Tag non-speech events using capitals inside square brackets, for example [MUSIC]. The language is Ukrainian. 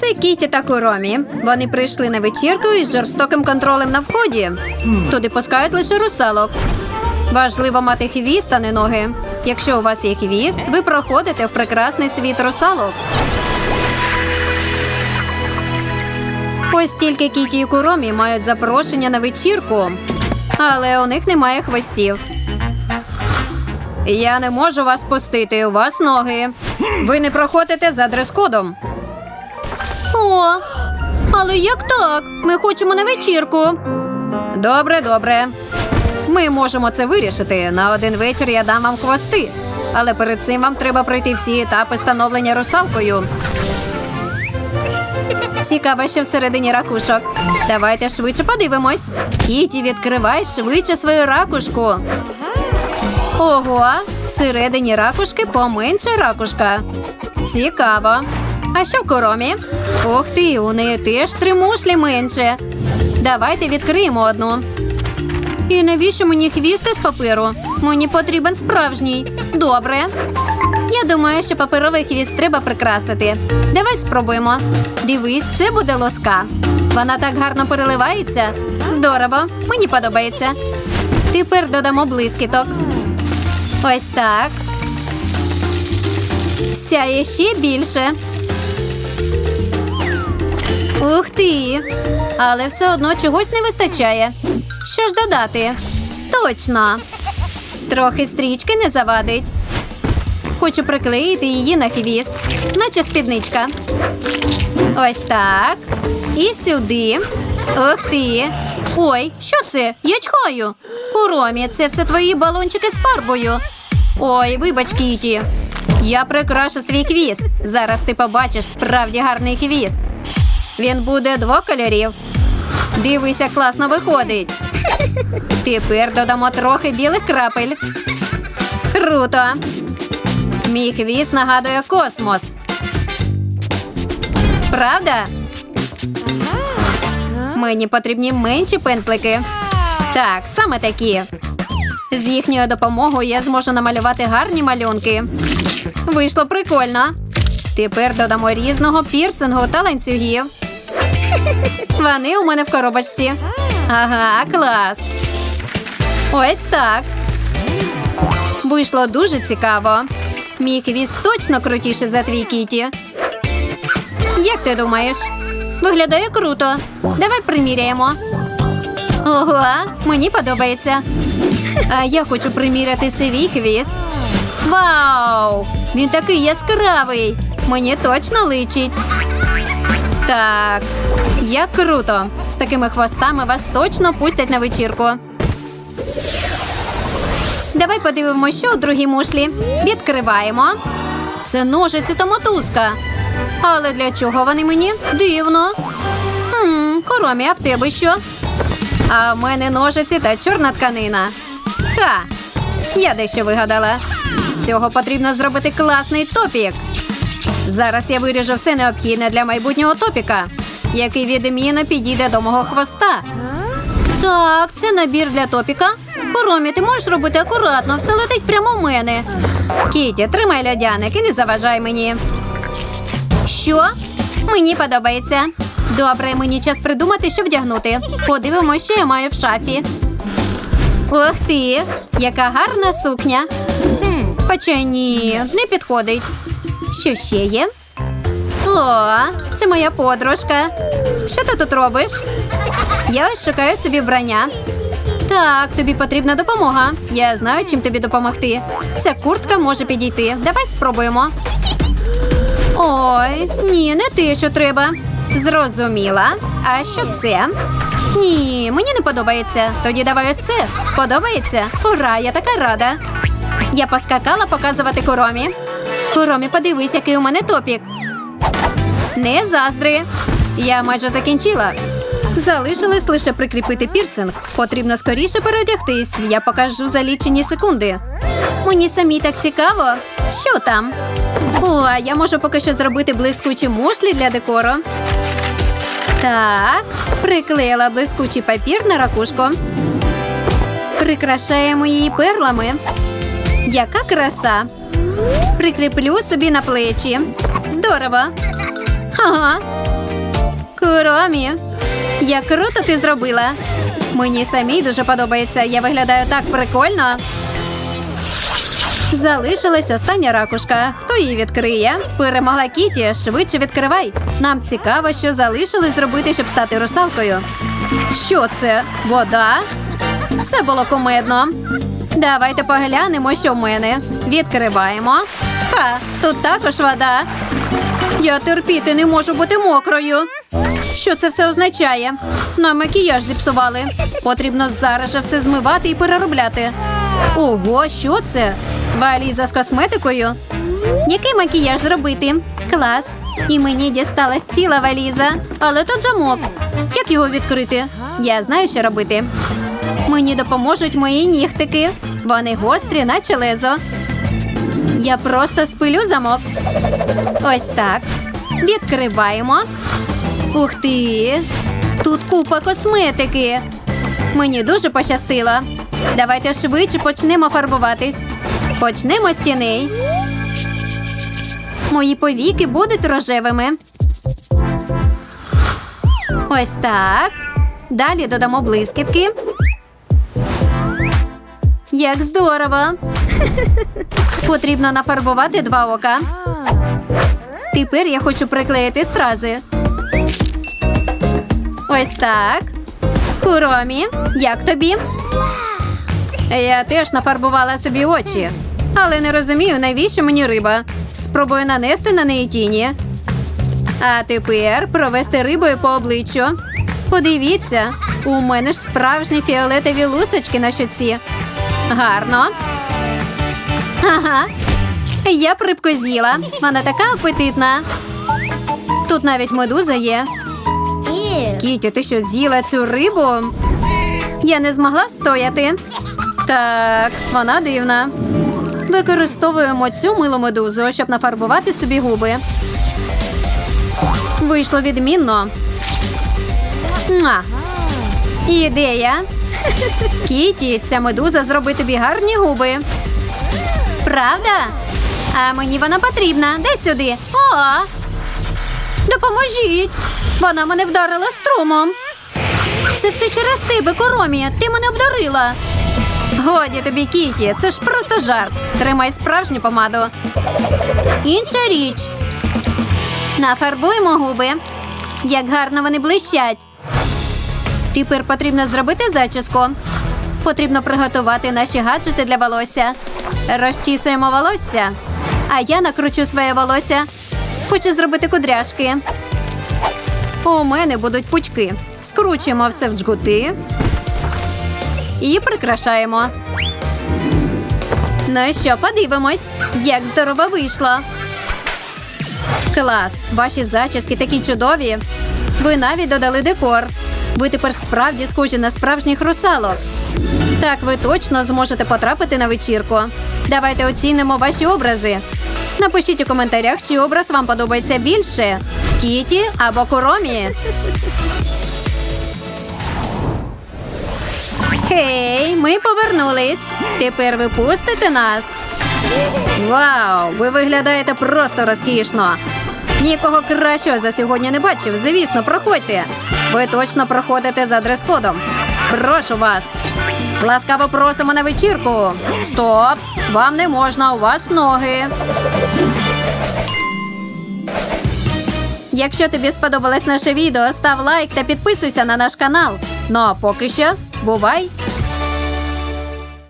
Це Кіті та Куромі. Вони прийшли на вечірку із жорстоким контролем на вході. Туди пускають лише русалок. Важливо мати хвіст, а не ноги. Якщо у вас є хвіст, ви проходите в прекрасний світ русалок. Ось тільки Кіті і Куромі мають запрошення на вечірку, але у них немає хвостів. Я не можу вас пустити, у вас ноги. Ви не проходите за дрес-кодом. О, але як так? Ми хочемо на вечірку. Добре, добре. Ми можемо це вирішити. На один вечір я дам вам хвости. Але перед цим вам треба пройти всі етапи становлення русалкою. Цікаво, що всередині ракушок. Давайте швидше подивимось. Кіті, відкривай швидше свою ракушку. Ого, всередині ракушки поменше ракушка. Цікаво. А що коромі? Ух ти, у неї теж три мушлі менше. Давайте відкриємо одну. І навіщо мені хвіст із паперу? Мені потрібен справжній. Добре. Я думаю, що паперовий хвіст треба прикрасити. Давай спробуємо. Дивись, це буде лоска. Вона так гарно переливається. Здорово, мені подобається. Тепер додамо блискіток. Ось так. Сяє ще більше. Ух ти! Але все одно чогось не вистачає. Що ж додати? Точно. Трохи стрічки не завадить. Хочу приклеїти її на хвіст, наче спідничка. Ось так. І сюди. Ух ти. Ой, що це? Я чхаю. Куромі, це все твої балончики з фарбою. Ой, вибач, Кіті. Я прикрашу свій хвіст. Зараз ти побачиш справді гарний хвіст. Він буде двох кольорів. Дивись, як класно виходить. Тепер додамо трохи білих крапель. Круто. Мій хвіст нагадує космос. Правда? Мені потрібні менші пензлики. Так, саме такі. З їхньою допомогою я зможу намалювати гарні малюнки. Вийшло прикольно. Тепер додамо різного пірсингу та ланцюгів. Вони у мене в коробочці. Ага, клас. Ось так. Вийшло дуже цікаво. Мій хвіст точно крутіший за твій кіті. Як ти думаєш? Виглядає круто. Давай приміряємо. Ого, мені подобається. А я хочу приміряти свій хвіст. Вау! Він такий яскравий. Мені точно личить. Так, як круто! З такими хвостами вас точно пустять на вечірку. Давай подивимося, що у другій мушлі. Відкриваємо. Це ножиці та мотузка. Але для чого вони мені? Дивно. Хм, Коромі, а в тебе що? А в мене ножиці та чорна тканина. Ха! Я дещо вигадала. З цього потрібно зробити класний топік. Зараз я виріжу все необхідне для майбутнього топіка, який відмінно підійде до мого хвоста. Так, це набір для топіка. Коромі, ти можеш робити акуратно, все летить прямо в мене. Кіті, тримай льодяник і не заважай мені. Що? Мені подобається. Добре, мені час придумати, що вдягнути. Подивимося, що я маю в шафі. Ух ти, яка гарна сукня. Хоча ні, не підходить. Що ще є? О, це моя подружка. Що ти тут робиш? Я ось шукаю собі вбрання. Так, тобі потрібна допомога. Я знаю, чим тобі допомогти. Ця куртка може підійти. Давай спробуємо. Ой, ні, не те, що треба. Зрозуміла. А що це? Ні, мені не подобається. Тоді давай ось це. Подобається? Ура, я така рада. Я поскакала показувати коромі. Коромі, подивись, який у мене топік. Не заздри. Я майже закінчила. Залишилось лише прикріпити пірсинг. Потрібно скоріше переодягтись. Я покажу за лічені секунди. Мені самі так цікаво. Що там? О, а я можу поки що зробити блискучі мушлі для декору. Так, приклеїла блискучий папір на ракушку. Прикрашаємо її перлами. Яка краса! Прикріплю собі на плечі. Здорово! Ага. Куромі, як круто ти зробила. Мені самій дуже подобається. Я виглядаю так прикольно. Залишилась остання ракушка. Хто її відкриє? Перемогла Кіті. Швидше відкривай. Нам цікаво, що залишилось зробити, щоб стати русалкою. Що це? Вода? Це було кумедно. Давайте поглянемо, що в мене. Відкриваємо. Ха, тут також вода. Я терпіти не можу бути мокрою. Що це все означає? Нам макіяж зіпсували. Потрібно зараз же все змивати і переробляти. Ого, що це? Валіза з косметикою. Який макіяж зробити? Клас. І мені дісталась ціла валіза, але тут замок. Як його відкрити? Я знаю, що робити. Мені допоможуть мої нігтики. Вони гострі, наче лезо. Я просто спилю замок. Ось так. Відкриваємо. Ух ти! Тут купа косметики. Мені дуже пощастило. Давайте швидше почнемо фарбуватись. Почнемо з тіней. Мої повіки будуть рожевими. Ось так. Далі додамо блискітки. Як здорово! [LAUGHS] Потрібно нафарбувати два ока. Тепер я хочу приклеїти стрази. Ось так. Куромі, як тобі? Я теж нафарбувала собі очі, але не розумію, навіщо мені риба. Спробую нанести на неї тіні. А тепер провести рибою по обличчю. Подивіться, у мене ж справжні фіолетові лусочки на щоці. Гарно. Ага. Я б рибку з'їла. Вона така апетитна. Тут навіть медуза є. Кіті, ти що з'їла цю рибу? Я не змогла встояти. Так, вона дивна. Використовуємо цю милу медузу, щоб нафарбувати собі губи. Вийшло відмінно. Ідея. Кіті, ця медуза зробить тобі гарні губи. Правда? А мені вона потрібна. Дай сюди. О! Допоможіть! Вона мене вдарила струмом. Це все через тебе, Коромія. Ти мене обдарила. Годі тобі, Кіті, це ж просто жарт. Тримай справжню помаду. Інша річ. Нафарбуємо губи. Як гарно вони блищать. Тепер потрібно зробити зачіску. Потрібно приготувати наші гаджети для волосся. Розчісуємо волосся. А я накручу своє волосся. Хочу зробити кудряшки. У мене будуть пучки. Скручуємо все в джгути і прикрашаємо. Ну що, подивимось, як здорово вийшло. Клас! Ваші зачіски такі чудові. Ви навіть додали декор. Ви тепер справді схожі на справжніх русалок. Так, ви точно зможете потрапити на вечірку. Давайте оцінимо ваші образи. Напишіть у коментарях, чи образ вам подобається більше: Кіті або Куромі. Хей, ми повернулись. Тепер ви пустите нас. Вау! Ви виглядаєте просто розкішно. Нікого кращого за сьогодні не бачив. Звісно, проходьте. Ви точно проходите за дрес-кодом. Прошу вас. Ласкаво просимо на вечірку. Стоп! Вам не можна, у вас ноги. Якщо тобі сподобалось наше відео, став лайк та підписуйся на наш канал. Ну а поки що, бувай!